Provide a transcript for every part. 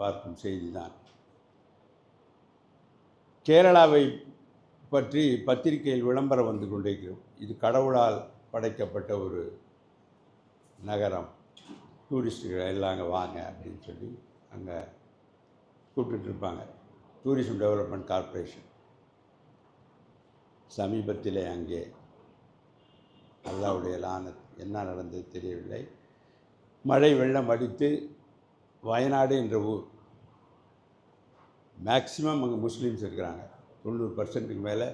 பார்க்கும் செய்தி தான் கேரளாவை பற்றி பத்திரிகையில் விளம்பரம் வந்து கொண்டிருக்கிறோம் இது கடவுளால் படைக்கப்பட்ட ஒரு நகரம். டூரிஸ்ட்டுகள் எல்லாம் அங்கே வாங்க அப்படின்னு சொல்லி அங்கே கூப்பிட்டுருப்பாங்க டூரிசம் டெவலப்மெண்ட் கார்ப்பரேஷன் சமீபத்திலே அங்கே அல்லாவுடைய லானத் என்ன நடந்தது தெரியவில்லை. மழை வெள்ளம் அடித்து வயநாடு என்ற ஊர். மேக்சிமம் அங்கே முஸ்லீம்ஸ் இருக்கிறாங்க. தொண்ணூறு பர்சன்ட்டுக்கு மேலே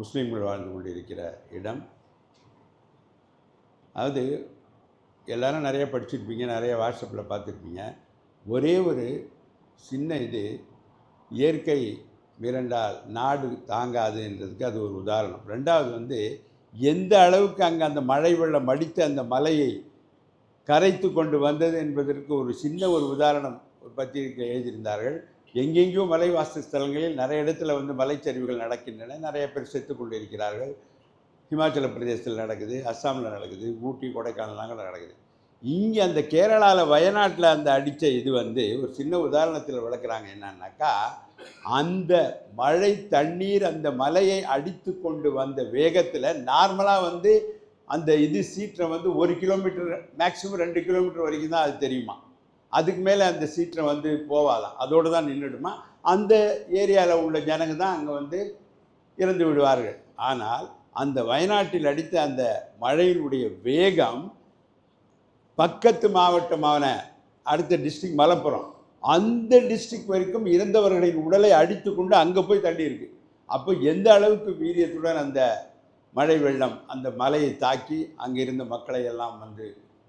முஸ்லீம்கள் வாழ்ந்து கொண்டு இருக்கிற இடம். அது எல்லாரும் நிறைய படிச்சிருப்பீங்க நிறைய வாட்ஸ்அப்பில் பார்த்துருப்பீங்க. ஒரே ஒரு சின்ன இது இயற்கை மிரண்டால் நாடு தாங்காதுன்றதுக்கு அது ஒரு உதாரணம். ரெண்டாவது வந்து எந்த அளவுக்கு அங்கே அந்த மழை வெள்ளம் அடித்து அந்த மலையை கரைத்து கொண்டு வந்தது என்பதற்கு ஒரு சின்ன ஒரு உதாரணம் ஒரு பத்திரிகை எழுதியிருந்தார்கள். எங்கெங்கேயோ மலைவாச ஸ்தலங்களில் நிறைய இடத்துல வந்து மலைச்சரிவுகள் நடக்கின்றன. நிறைய பேர் செத்து கொண்டு இருக்கிறார்கள் ஹிமாச்சல பிரதேசத்தில் நடக்குது அஸ்ஸாமில் நடக்குது ஊட்டி கொடைக்கானல் நடக்குது. இங்கே அந்த கேரளாவில் வயநாட்டில் அந்த அடித்த இது வந்து ஒரு சின்ன உதாரணத்தில் விளக்குறாங்க என்னன்னாக்கா அந்த மழை தண்ணீர் அந்த மலையை அடித்து கொண்டு வந்த வேகத்தில் நார்மலாக வந்து அந்த இது சீற்றம் வந்து ஒரு கிலோமீட்டர் மேக்ஸிமம் ரெண்டு கிலோமீட்டர் வரைக்கும் தான் அது தெரியுமா? அதுக்கு மேலே அந்த சீற்றம் வந்து போவாதான் அதோடு தான் நின்றுடுமா அந்த ஏரியாவில் உள்ள ஜனங்க தான் அங்கே வந்து இறந்து விடுவார்கள். ஆனால் அந்த வயநாட்டில் அடித்த அந்த மழையினுடைய வேகம் பக்கத்து மாவட்டமான அடுத்த டிஸ்ட்ரிக்ட் மலப்புரம். அந்த டிஸ்ட்ரிக்ட் வரைக்கும் இறந்தவர்களின் உடலை அடித்து கொண்டு அங்கே போய் தள்ளியிருக்கு அப்போ எந்த அளவுக்கு வீரியத்துடன் அந்த மழை வெள்ளம் அந்த மலையை தாக்கி அங்கே இருந்த மக்களை எல்லாம் வந்து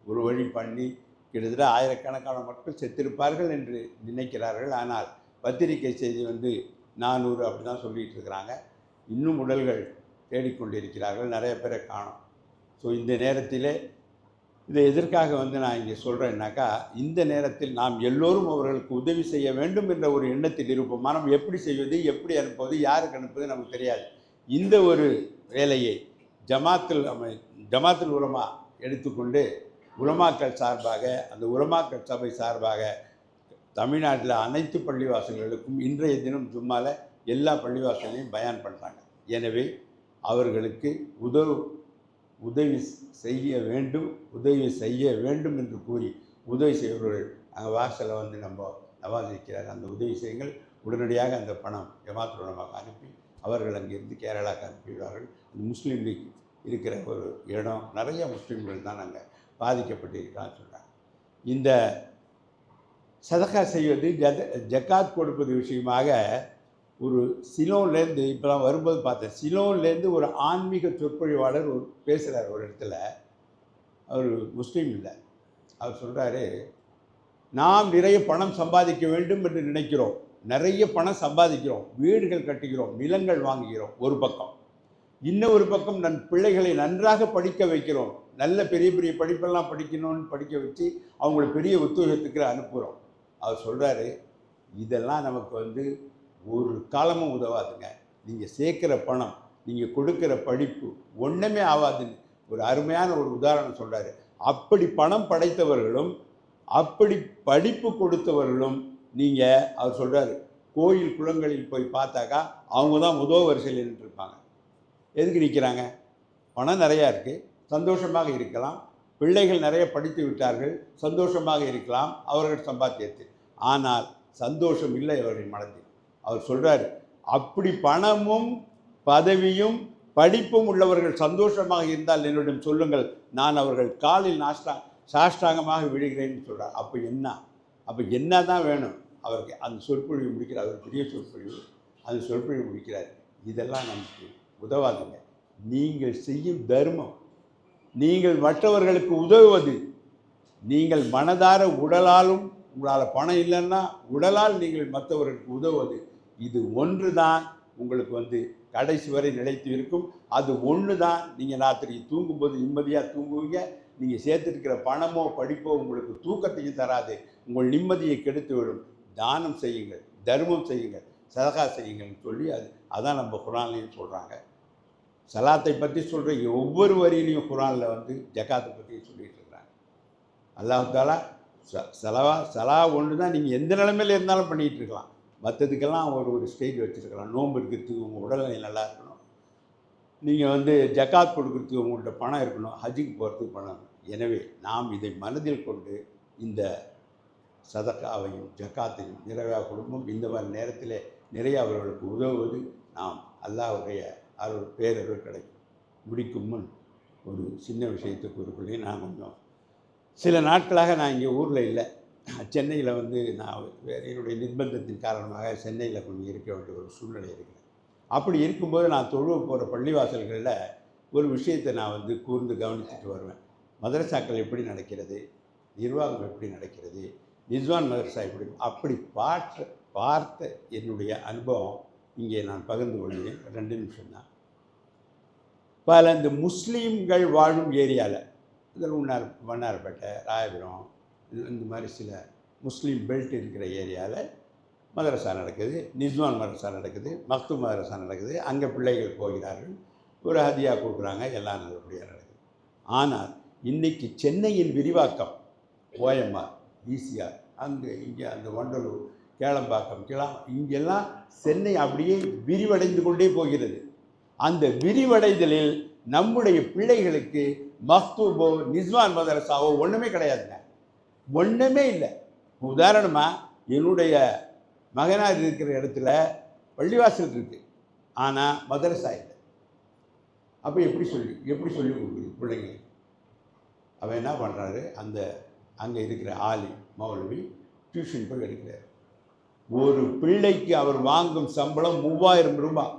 ஒரு வழி பண்ணி கிட்டத்தட்ட ஆயிரக்கணக்கான மக்கள் செத்திருப்பார்கள் என்று நினைக்கிறார்கள். ஆனால் பத்திரிகை செய்தி வந்து நானூறு அப்படி தான் சொல்லிகிட்டு இருக்கிறாங்க. இன்னும் உடல்கள் தேடிக்கொண்டிருக்கிறார்கள். நிறைய பேரை காணும். ஸோ இந்த நேரத்திலே இதை எதற்காக வந்து நான் இங்கே சொல்கிறேன்னாக்கா இந்த நேரத்தில் நாம் எல்லோரும் அவர்களுக்கு உதவி செய்ய வேண்டும் என்ற ஒரு எண்ணத்தில் இருப்போம்? மனம் எப்படி செய்வது? எப்படி அனுப்புவது? யாருக்கு அனுப்புவது? நமக்கு தெரியாது. இந்த ஒரு வேலையை ஜமாத்தில் அமை ஜமாத்துல் உலமா எடுத்துக்கொண்டு உலமாக்கள் சார்பாக அந்த உலமாக்கள் சபை சார்பாக தமிழ்நாட்டில் அனைத்து பள்ளிவாசல்களுக்கும் இன்றைய தினம் ஜும்மால எல்லா பள்ளிவாசலையும் பயான் பண்ணுறாங்க எனவே அவர்களுக்கு உதவு உதவி செய்ய வேண்டும் உதவி செய்ய வேண்டும் என்று கூறி உதவி செய்பவர்கள் அங்கே வாசலில் வந்து நம்ம நவாசிக்கிறார் அந்த உதவி செய்யுங்கள். உடனடியாக அந்த பணம் ஜமாத்துடமாக அனுப்பி அவர்கள் அங்கிருந்து கேரளாவுக்கு அனுப்பிவிடுவார்கள் அந்த முஸ்லீம் லீக் இருக்கிற ஒரு இடம். நிறைய முஸ்லீம்கள் தான் அங்கே பாதிக்கப்பட்டிருக்கான்னு சொல்கிறாங்க இந்த சதக்கா செய்வது ஜத ஜக்காத் கொடுப்பது விஷயமாக ஒரு சிலோன்லேருந்து இப்போலாம் வரும்போது பார்த்தேன் சிலோன்லேருந்து ஒரு ஆன்மீக சொற்பொழிவாளர் ஒரு பேசுகிறார் ஒரு இடத்துல. அவர் முஸ்லீம் இல்லை. அவர் சொல்கிறாரு நாம் நிறைய பணம் சம்பாதிக்க வேண்டும் என்று நினைக்கிறோம். நிறைய பணம் சம்பாதிக்கிறோம். வீடுகள் கட்டுகிறோம். நிலங்கள் வாங்குகிறோம். ஒரு பக்கம். இன்னொரு பக்கம் நன் பிள்ளைகளை நன்றாக படிக்க வைக்கிறோம். நல்ல பெரிய பெரிய படிப்பெல்லாம் படிக்கணும்னு படிக்க வச்சு அவங்கள பெரிய உத்தியோகத்துக்கு அனுப்புகிறோம் அவர் சொல்கிறாரு இதெல்லாம் நமக்கு வந்து ஒரு காலமும் உதவாதுங்க. நீங்கள் சேர்க்குற பணம் நீங்கள் கொடுக்குற படிப்பு ஒன்றுமே ஆகாதுன்னு ஒரு அருமையான ஒரு உதாரணம் சொல்கிறாரு அப்படி பணம் படைத்தவர்களும் அப்படி படிப்பு கொடுத்தவர்களும் நீங்கள் அவர் சொல்கிறார் கோயில் குளங்களில் போய் பார்த்தாக்கா அவங்க தான் முதல் வரிசையில் நின்றுருப்பாங்க எதுக்கு நிற்கிறாங்க பணம் நிறையா இருக்குது சந்தோஷமாக இருக்கலாம். பிள்ளைகள் நிறைய படித்து விட்டார்கள் சந்தோஷமாக இருக்கலாம் அவர்கள் சம்பாத்தியத்தில். ஆனால் சந்தோஷம் இல்லை அவர்கள் மனதில். அவர் சொல்கிறார் அப்படி பணமும் பதவியும் படிப்பும் உள்ளவர்கள் சந்தோஷமாக இருந்தால் என்னிடம் சொல்லுங்கள் நான் அவர்கள் காலில் நாஷ்டா சாஷ்டாங்கமாக விழுகிறேன்னு சொல்கிறார் அப்போ என்ன? அப்போ என்ன தான் வேணும்? அவருக்கு அந்த சொற்பொழிவு முடிக்கிறார் அவர் பெரிய சொற்பொழிவு அந்த சொற்பொழிவு முடிக்கிறார். இதெல்லாம் நமக்கு உதவாதுங்க. நீங்கள் செய்யும் தர்மம் நீங்கள் மற்றவர்களுக்கு உதவுவது நீங்கள் மனதார உடலாலும் உங்களால் பணம் இல்லைன்னா உடலால் நீங்கள் மற்றவர்களுக்கு உதவுவது இது ஒன்று தான் உங்களுக்கு வந்து கடைசி வரை நிலைத்து இருக்கும். அது ஒன்று தான் நீங்கள் ராத்திரி தூங்கும்போது நிம்மதியாக தூங்குவீங்க நீங்கள் சேர்த்துருக்கிற பணமோ படிப்போ உங்களுக்கு தூக்கத்தையும் தராது. உங்கள் நிம்மதியை கெடுத்து விடும். தானம் செய்யுங்கள் தர்மம் செய்யுங்கள் சதகா செய்யுங்கள்னு சொல்லி அது அதான் நம்ம குரான்லையும் சொல்கிறாங்க சலாத்தை பற்றி சொல்கிற ஒவ்வொரு வரியிலையும் குரானில் வந்து ஜக்காத்தை பற்றி சொல்லிட்டு இருக்கிறாங்க அல்லாஹாலா ச ஒன்று தான் நீங்கள் எந்த நிலைமையில் இருந்தாலும் பண்ணிகிட்டு இருக்கலாம். மற்றதுக்கெல்லாம் ஒரு ஒரு ஸ்டேஜ் வச்சுருக்கலாம். நோன்பு இருக்கிறதுக்கு உங்கள் உடல்நிலை நல்லா இருக்கணும். நீங்கள் வந்து ஜக்காத் கொடுக்குறதுக்கு உங்கள்கிட்ட பணம் இருக்கணும் ஹஜ்ஜுக்கு போகிறதுக்கு பணம். எனவே நாம் இதை மனதில் கொண்டு இந்த சதக்காவையும் ஜக்காத்தையும் நிறையா குடும்பம் இந்த மாதிரி நேரத்தில் நிறைய அவர்களுக்கு உதவுவது நாம் அல்லாவுடைய அருள் பேரருள் கிடைக்கும். முடிக்கும் முன் ஒரு சின்ன விஷயத்தை கூறுக்குள்ளே நான் கொஞ்சம் சில நாட்களாக நான் இங்கே ஊரில் இல்லை. சென்னையில் வந்து நான் வேறு என்னுடைய நிர்பந்தத்தின் காரணமாக சென்னையில் கொஞ்சம் இருக்க வேண்டிய ஒரு சூழ்நிலை இருக்கிறேன் அப்படி இருக்கும்போது நான் தொழுவ போகிற பள்ளிவாசல்களில் ஒரு விஷயத்தை நான் வந்து கூர்ந்து கவனித்துட்டு வருவேன். மதரசாக்கள் எப்படி நடக்கிறது? நிர்வாகம் எப்படி நடக்கிறது? நிஸ்வான் மதரசா எப்படி அப்படி பார்த்த பார்த்த என்னுடைய அனுபவம் இங்கே நான் பகிர்ந்து கொள்கிறேன். ரெண்டு நிமிஷம் தான். பல இந்த முஸ்லீம்கள் வாழும் ஏரியாவில் இதில் உன்னார் வண்ணாரப்பேட்டை ராயபுரம் இந்த மாதிரி சில முஸ்லீம் பெல்ட் இருக்கிற ஏரியாவில் மதரசா நடக்குது நிஸ்வான் மதரசா நடக்குது மக்து மதரசா நடக்குது அங்கே பிள்ளைகள் போகிறார்கள் ஒரு ஹதியாக கொடுக்குறாங்க எல்லாம் நல்லபடியாக நடக்குது. ஆனால் இன்றைக்கி சென்னையின் விரிவாக்கம் ஓஎம்ஆர் ஈசிஆர் அங்கே இங்கே அந்த வண்டலூர் கேளம்பாக்கம் கிளம் இங்கெல்லாம் சென்னை அப்படியே விரிவடைந்து கொண்டே போகிறது. அந்த விரிவடைதலில் நம்முடைய பிள்ளைகளுக்கு மஹ்தூபோ நிஸ்வான் மதரசாவோ ஒன்றுமே கிடையாதுங்க. ஒன்றுமே இல்லை. உதாரணமாக என்னுடைய மகனார் இருக்கிற இடத்துல பள்ளிவாசல் இருக்குது ஆனால் மதரசா இல்லை. அப்போ எப்படி சொல்லி எப்படி சொல்லி கொடுக்குறது பிள்ளைங்க? அவன் என்ன பண்ணுறாரு அந்த அங்கே இருக்கிற ஆலி மௌலவி டியூஷன் போய் எடுக்கிறார். ஒரு பிள்ளைக்கு அவர் வாங்கும் சம்பளம் மூவாயிரம் ரூபாய்.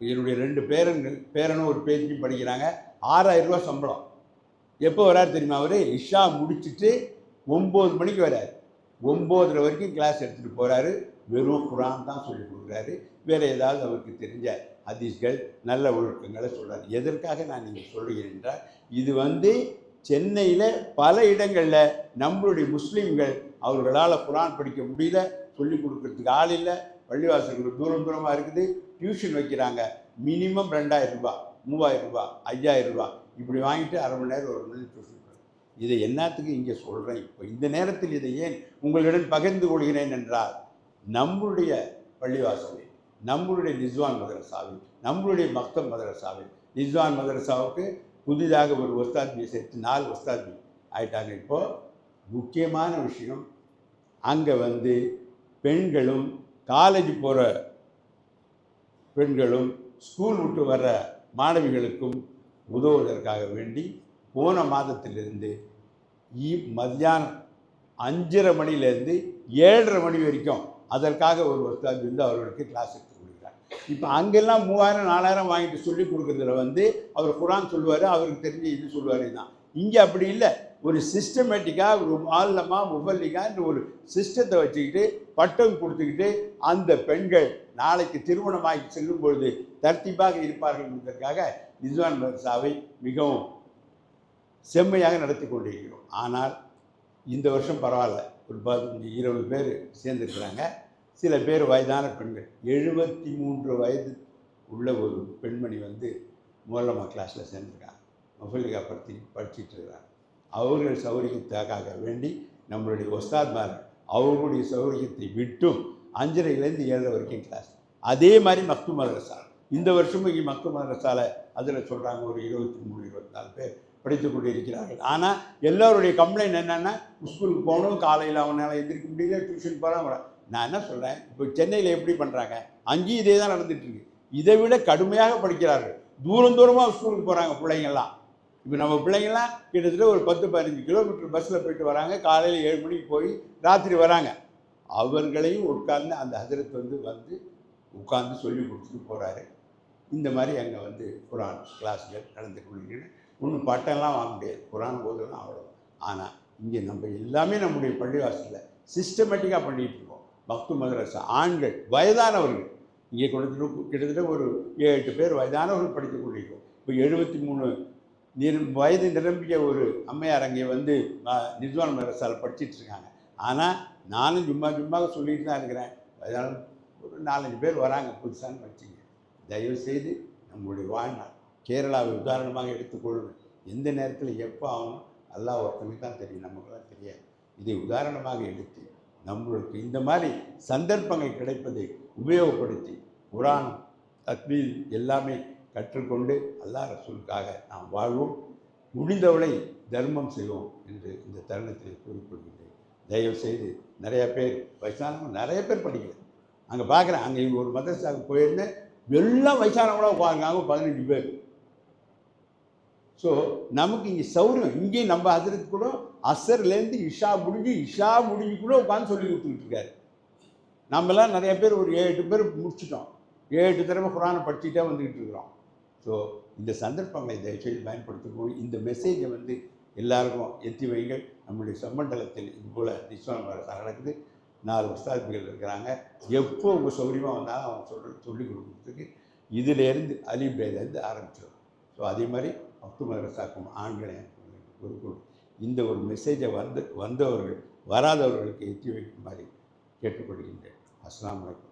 என்னுடைய ரெண்டு பேரன்கள் பேரனும் ஒரு பேத்தியும் படிக்கிறாங்க. ஆறாயிரம் ரூபாய் சம்பளம். எப்போ வரார் தெரியுமா அவர்? இஷா முடிச்சுட்டு ஒம்பது மணிக்கு வரார். ஒம்போதரை வரைக்கும் கிளாஸ் எடுத்துகிட்டு போகிறாரு வெறும் குரான் தான் சொல்லி கொடுக்குறாரு. வேறு ஏதாவது அவருக்கு தெரிஞ்ச ஹதீஸ்கள் நல்ல ஒழுக்கங்களை சொல்கிறார் எதற்காக நான் நீங்கள் சொல்கிறேன் என்றால் இது வந்து சென்னையில் பல இடங்களில் நம்மளுடைய முஸ்லீம்கள் அவர்களால் குரான் படிக்க முடியல சொல்லி கொடுக்கறதுக்கு ஆள் இல்லை பள்ளிவாசல்கள் தூரம் தூரமாக இருக்குது டியூஷன் வைக்கிறாங்க. மினிமம் ரெண்டாயிரம் ரூபா மூவாயிரம் ரூபாய் ஐயாயிரம் ரூபா இப்படி வாங்கிட்டு அரை மணி நேரம் ஒரு மணி நேரம் டியூஷன் இதை என்னத்துக்கு இங்கே சொல்கிறேன் இப்போ இந்த நேரத்தில் இதை ஏன் உங்களிடம் பகிர்ந்து கொள்கிறேன் என்றால் நம்முடைய பள்ளிவாசலில் நம்மளுடைய நிஸ்வான் மதரசாவில் நம்மளுடைய மக்தம் மதரசாவில் நிஸ்வான் மதரசாவுக்கு புதிதாக ஒரு ஒஸ்தாத்மியை சேர்த்து நாலு ஒஸ்தாத்மி ஆயிட்டாங்க இப்போது முக்கியமான விஷயம் அங்கே வந்து பெண்களும் காலேஜ் போகிற பெண்களும் ஸ்கூல் விட்டு வர்ற மாணவிகளுக்கும் உதவுவதற்காக வேண்டி போன மாதத்திலிருந்து இ மத்தியானம் அஞ்சரை மணிலேருந்து ஏழரை மணி வரைக்கும் அதற்காக ஒரு ஒருத்தர் வந்து அவர்களுக்கு கிளாஸ் எடுத்து கொடுக்குறார். இப்போ அங்கெல்லாம் மூவாயிரம் நாலாயிரம் வாங்கிட்டு சொல்லி கொடுக்குறதுல வந்து அவர் குரான் சொல்லுவார் அவருக்கு தெரிஞ்ச இது சொல்லுவார் தான். இங்கே அப்படி இல்லை. ஒரு சிஸ்டமேட்டிக்காக ஒரு ஆல்லமா முபல்லிகான்னு ஒரு சிஸ்டத்தை வச்சுக்கிட்டு பட்டம் கொடுத்துக்கிட்டு அந்த பெண்கள் நாளைக்கு திருமணமாகி செல்லும் பொழுது தர்த்திப்பாக இருப்பார்கள் என்பதற்காக நிஸ்வான் மதரசாவை மிகவும் செம்மையாக நடத்தி கொண்டிருக்கிறோம். ஆனால் இந்த வருஷம் பரவாயில்ல. ஒரு பதினஞ்சு இருபது பேர் சேர்ந்துருக்குறாங்க. சில பேர் வயதான பெண்கள். எழுபத்தி மூன்று வயது உள்ள ஒரு பெண்மணி வந்து மூலமா கிளாஸில் சேர்ந்துருக்காங்க. மொபைலிகா படுத்தி படிச்சுட்டு இருக்கிறாங்க. அவர்கள் சௌகரியத்துக்காக வேண்டி நம்மளுடைய ஒஸ்தாத்மார் அவர்களுடைய சௌகரியத்தை விட்டும் அஞ்சரைலேருந்து ஏழரை வரைக்கும் கிளாஸ் அதே மாதிரி மக்து மதரசாலை. இந்த வருஷமும் இங்கே மக்து மதரசாலை அதில் சொல்கிறாங்க ஒரு இருபத்தி மூணு இருபத்தி நாலு பேர் படித்து கொண்டிருக்கிறார்கள். ஆனால் எல்லோருடைய கம்ப்ளைண்ட் என்னென்னா ஸ்கூலுக்கு போகணும் காலையில் அவனால் எந்திரிக்க முடியல டியூஷன் போகிறாங்க நான் என்ன சொல்கிறேன் இப்போ சென்னையில் எப்படி பண்ணுறாங்க அங்கேயும் இதே தான் நடந்துட்டு இதை விட கடுமையாக படிக்கிறார்கள். தூரம் தூரமாக ஸ்கூலுக்கு போகிறாங்க பிள்ளைங்கள்லாம். இப்போ நம்ம பிள்ளைங்கள்லாம் கிட்டத்தட்ட ஒரு பத்து பதினஞ்சு கிலோமீட்டர் பஸ்ஸில் போயிட்டு வராங்க. காலையில் ஏழு மணிக்கு போய் ராத்திரி வராங்க. அவர்களையும் உட்கார்ந்து அந்த ஹசரத் வந்து வந்து உட்கார்ந்து சொல்லி கொடுத்துட்டு போகிறாரு இந்த மாதிரி அங்கே வந்து குரான் கிளாஸ்கள் நடந்து கொள்கிறேன் ஒன்றும் பட்டம்லாம் வாங்க முடியாது. குரான் போதெல்லாம் அவ்வளோ ஆனால் இங்கே நம்ம எல்லாமே நம்முடைய பள்ளிவாசலில் சிஸ்டமேட்டிக்காக பண்ணிகிட்டு இருக்கோம். பக்து மதரசா ஆண்கள் வயதானவர்கள். இங்கே கொடுத்துட்டு கிட்டத்தட்ட ஒரு ஏழு எட்டு பேர் வயதானவர்கள் படித்து கொண்டிருக்கிறோம். இப்போ எழுபத்தி மூணு நிர் வயது நிரம்பிய ஒரு அம்மையார் அங்கே வந்து நிர்வாண மதரசாவில் படிச்சிட்டு இருக்காங்க. ஆனால் நானும் சும்மா சும்மா சொல்லிட்டு தான் இருக்கிறேன். வயதான ஒரு நாலஞ்சு பேர் வராங்க புதுசான்னு வச்சுங்க தயவு செய்து நம்முடைய வாழ்நாள் கேரளாவை உதாரணமாக எடுத்துக்கொள்ளுங்கள் எந்த நேரத்தில் எப்போ ஆகணும்? எல்லா ஒருத்தனுக்கு தான் தெரியும். நமக்குலாம் தெரியாது. இதை உதாரணமாக எடுத்து நம்மளுக்கு இந்த மாதிரி சந்தர்ப்பங்கள் கிடைப்பதை உபயோகப்படுத்தி குரான் தத்வீல் எல்லாமே கற்றுக்கொண்டு அல்லாஹ் ரசூலுக்காக நாம் வாழ்வோம். முடிந்தவளை தர்மம் செய்வோம் என்று இந்த தருணத்தில் கூறிக்கொள்கின்றேன். தயவு செய்து நிறைய பேர் வயசானவங்க நிறைய பேர் படிக்கல. அங்கே பார்க்குறேன் அங்கே இங்கே ஒரு மதரசாவுக்கு போயிருந்தேன். எல்லாம் வயசானவங்களா உட்காருங்க பதினஞ்சு பேர். ஸோ நமக்கு இங்கே சௌரியம். இங்கேயும் நம்ம அதிரத்து கூட அசர்லேருந்து இஷா முடிஞ்சு இஷா முடிஞ்சு கூட உட்காந்து சொல்லி கொடுத்துக்கிட்டு இருக்காரு. நம்மலாம் நிறைய பேர் ஒரு ஏழு எட்டு பேர் முடிச்சிட்டோம். ஏழு எட்டு தடவை குரானை படிச்சுட்டே வந்துக்கிட்டு இருக்கிறோம். ஸோ இந்த சந்தர்ப்பங்களை தயவுசெய்து பயன்படுத்திக்கணும் இந்த மெசேஜை வந்து எல்லாருக்கும் எத்தி வைங்கள் நம்முடைய சம்மண்டலத்தில் இது போல் நிச்சயம் நடக்குது நாலு உஸ்தாதுகள் இருக்கிறாங்க. எப்போ உங்கள் சௌகரியமாக வந்தாலும் அவங்க சொல்ற சொல்லிக் கொடுக்குறதுக்கு இதிலேருந்து அலிபேலேருந்து ஆரம்பிச்சிடும் ஸோ அதே மாதிரி அப்து மதரசாக்கும் ஆண்களை குருக்குள் இந்த ஒரு மெசேஜை வந்து வந்தவர்கள் வராதவர்களுக்கு எத்தி வைக்குமாறு கேட்டுக்கொள்கின்றேன். அஸ்லாம் வலைக்கம்